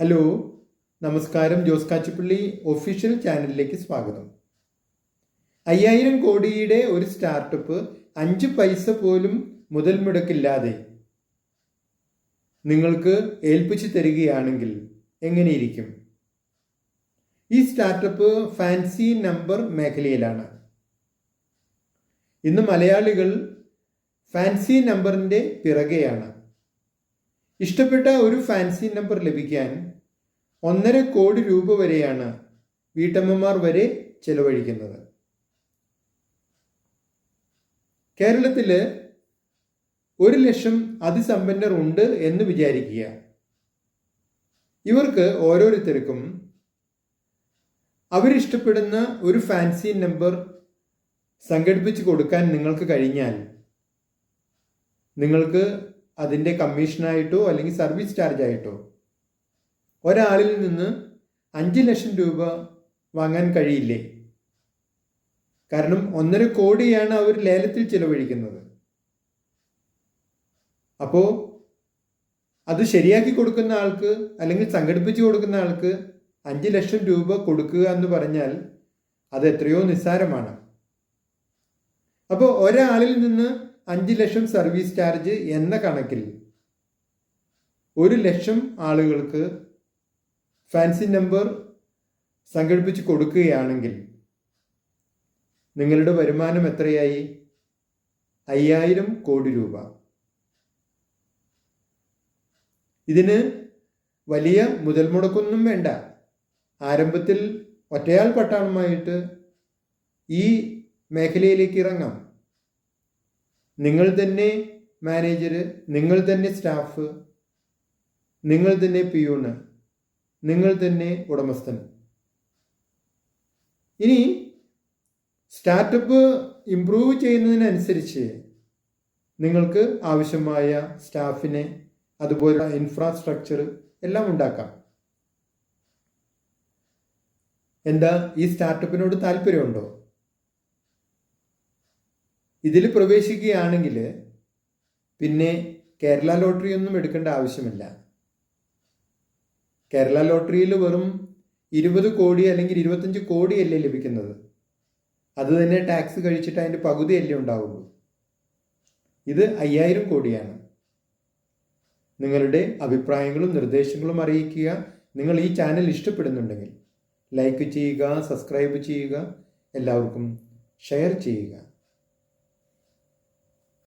Hello നമസ്കാരം. Jose Kachippally official ചാനലിലേക്ക് സ്വാഗതം. അയ്യായിരം കോടിയുടെ ഒരു സ്റ്റാർട്ടപ്പ് അഞ്ച് പൈസ പോലും മുതൽ മുടക്കില്ലാതെ നിങ്ങൾക്ക് ഏൽപ്പിച്ചു തരികയാണെങ്കിൽ എങ്ങനെയിരിക്കും? ഈ സ്റ്റാർട്ടപ്പ് ഫാൻസി നമ്പർ മേഖലയിലാണ്. ഇന്ന് മലയാളികൾ ഫാൻസി നമ്പറിന്റെ പിറകെയാണ്. ഇഷ്ടപ്പെട്ട ഒരു ഫാൻസി നമ്പർ ലഭിക്കാൻ ഒന്നര കോടി രൂപ വരെയാണ് വീട്ടമ്മമാർ വരെ ചെലവഴിക്കുന്നത്. കേരളത്തിൽ ഒരു ലക്ഷം അതിസമ്പന്നർ ഉണ്ട് എന്ന് വിചാരിക്കുക. ഇവർക്ക് ഓരോരുത്തർക്കും അവരിഷ്ടപ്പെടുന്ന ഒരു ഫാൻസി നമ്പർ സംഘടിപ്പിച്ച് കൊടുക്കാൻ നിങ്ങൾക്ക് കഴിഞ്ഞാൽ നിങ്ങൾക്ക് അതിന്റെ കമ്മീഷനായിട്ടോ അല്ലെങ്കിൽ സർവീസ് ചാർജ് ആയിട്ടോ ഒരാളിൽ നിന്ന് അഞ്ച് ലക്ഷം രൂപ വാങ്ങാൻ കഴിയില്ലേ? കാരണം ഒന്നര കോടിയാണ് അവർ ലേലത്തിൽ ചിലവഴിക്കുന്നത്. അപ്പോൾ അത് ശരിയാക്കി കൊടുക്കുന്ന ആൾക്ക് അല്ലെങ്കിൽ സംഘടിപ്പിച്ച് കൊടുക്കുന്ന ആൾക്ക് അഞ്ച് ലക്ഷം രൂപ കൊടുക്കുക എന്ന് പറഞ്ഞാൽ അത് എത്രയോ നിസ്സാരമാണ്. അപ്പോൾ ഒരാളിൽ നിന്ന് അഞ്ച് ലക്ഷം സർവീസ് ചാർജ് എന്ന കണക്കിൽ ഒരു ലക്ഷം ആളുകൾക്ക് ഫാൻസി നമ്പർ സംഘടിപ്പിച്ച് കൊടുക്കുകയാണെങ്കിൽ നിങ്ങളുടെ വരുമാനം എത്രയായി? അയ്യായിരം കോടി രൂപ. ഇതിന് വലിയ മുതൽ മുടക്കൊന്നും വേണ്ട. ആരംഭത്തിൽ ഒറ്റയാൾ പട്ടാളമായിട്ട് ഈ മേഖലയിലേക്ക് ഇറങ്ങാം. നിങ്ങൾ തന്നെ മാനേജർ നിങ്ങൾ തന്നെ സ്റ്റാഫ് നിങ്ങൾ തന്നെ പിയൂണ് നിങ്ങൾ തന്നെ ഉടമസ്ഥൻ. ഇനി സ്റ്റാർട്ടപ്പ് ഇംപ്രൂവ് ചെയ്യുന്നതിനനുസരിച്ച് നിങ്ങൾക്ക് ആവശ്യമായ സ്റ്റാഫിനെ അതുപോലെ ഇൻഫ്രാസ്ട്രക്ചർ എല്ലാം ഉണ്ടാക്കാം. എന്താ ഈ സ്റ്റാർട്ടപ്പിനോട് താല്പര്യമുണ്ടോ? ഇതിൽ പ്രവേശിക്കുകയാണെങ്കിൽ പിന്നെ കേരള ലോട്ടറി ഒന്നും എടുക്കേണ്ട ആവശ്യമില്ല. കേരള ലോട്ടറിയിൽ വെറും ഇരുപത് കോടി അല്ലെങ്കിൽ ഇരുപത്തഞ്ച് കോടിയല്ലേ ലഭിക്കുന്നത്. അത് തന്നെ ടാക്സ് കഴിച്ചിട്ട് അതിന്റെ പകുതിയല്ലേ ഉണ്ടാവുള്ളൂ. ഇത് അയ്യായിരം കോടിയാണ്. നിങ്ങളുടെ അഭിപ്രായങ്ങളും നിർദ്ദേശങ്ങളും അറിയിക്കുക. നിങ്ങൾ ഈ ചാനൽ ഇഷ്ടപ്പെടുന്നുണ്ടെങ്കിൽ ലൈക്ക് ചെയ്യുക സബ്സ്ക്രൈബ് ചെയ്യുക. എല്ലാവർക്കും ഷെയർ ചെയ്യുക.